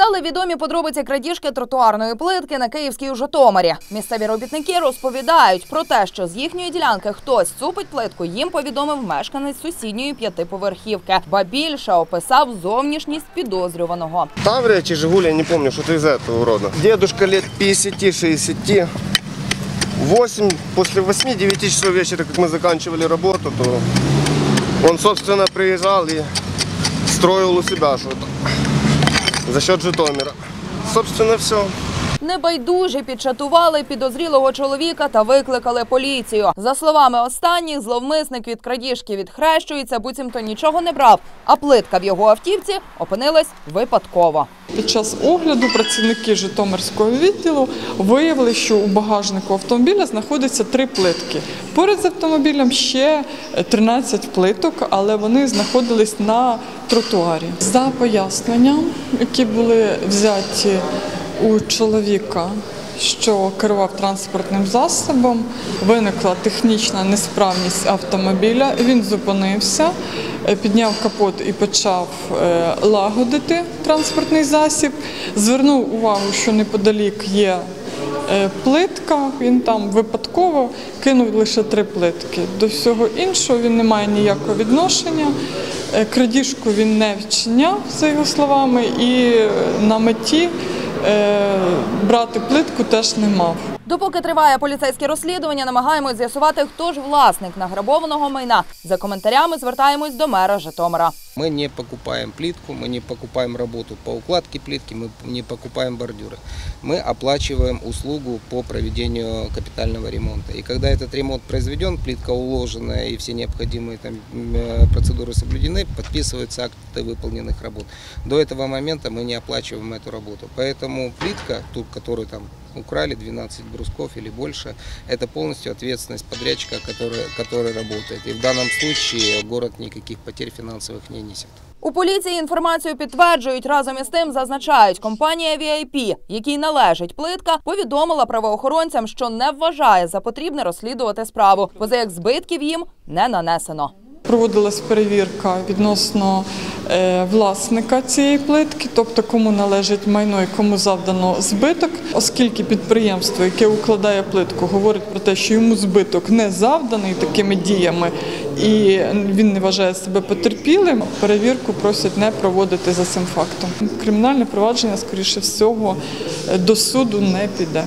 Стали відомі подробиці крадіжки тротуарної плитки на Київській у Житомирі. Місцеві робітники розповідають про те, що з їхньої ділянки хтось цупить плитку. Їм повідомив мешканець сусідньої п'ятиповерхівки. Ба більше описав зовнішність підозрюваного. Таврия, Жигули, я не помню, что-то из этого рода. Дедушка лет 50-60. 8, после 8-9 часов вечера, как мы заканчивали работу, то он, собственно, приезжал и строил у себя что-то за счет Житомира. Собственно, все. Небайдужі підчатували підозрілого чоловіка та викликали поліцію. За словами останніх, зловмисник від крадіжки відхрещується, буцімто нічого не брав, а плитка в його автівці опинилась випадково. Під час огляду працівники Житомирського відділу виявили, що у багажнику автомобіля знаходяться три плитки. Поряд з автомобілем ще 13 плиток, але вони знаходились на тротуарі. За поясненням, які були взяті у чоловіка, що керував транспортним засобом, виникла технічна несправність автомобіля. Він зупинився, е, підняв капот і почав е, лагодити транспортний засіб. Звернув увагу, що неподалік є е, плитка. Він там випадково кинув лише три плитки. До всього іншого він не має ніякого відношення. Крадіжку він не вчиняв, за його словами, і на меті брати плитку теж не мав. Допоки триває поліцейське розслідування, намагаємось з'ясувати, хто ж власник награбованого майна. За коментарями звертаємось до мера Житомира. Мы не покупаем плитку, мы не покупаем работу по укладке плитки, мы не покупаем бордюры. Мы оплачиваем услугу по проведению капитального ремонта. И когда этот ремонт произведен, плитка уложенная и все необходимые там, м, э, процедуры соблюдены, подписываются акты выполненных работ. До этого момента мы не оплачиваем эту работу. Поэтому плитка, ту, которую там украли, 12 брусков или больше, это полностью ответственность подрядчика, который, который работает. И в данном случае город никаких потерь финансовых не несет. У поліції інформацію підтверджують разом із тим, зазначають, компанія VIP, якій належить плитка, повідомила правоохоронцям, що не вважає за потрібне розслідувати справу, поза як збитків їм не нанесено. Проводилась перевірка відносно е, власника цієї плитки, тобто кому належить майно і кому завдано збиток, оскільки підприємство, яке укладає плитку, говорить про те, що йому збиток не завданий такими діями, і він не вважає себе потерпілим. Перевірку просять не проводити за цим фактом. Кримінальне провадження, скоріше всього, е, до суду не піде.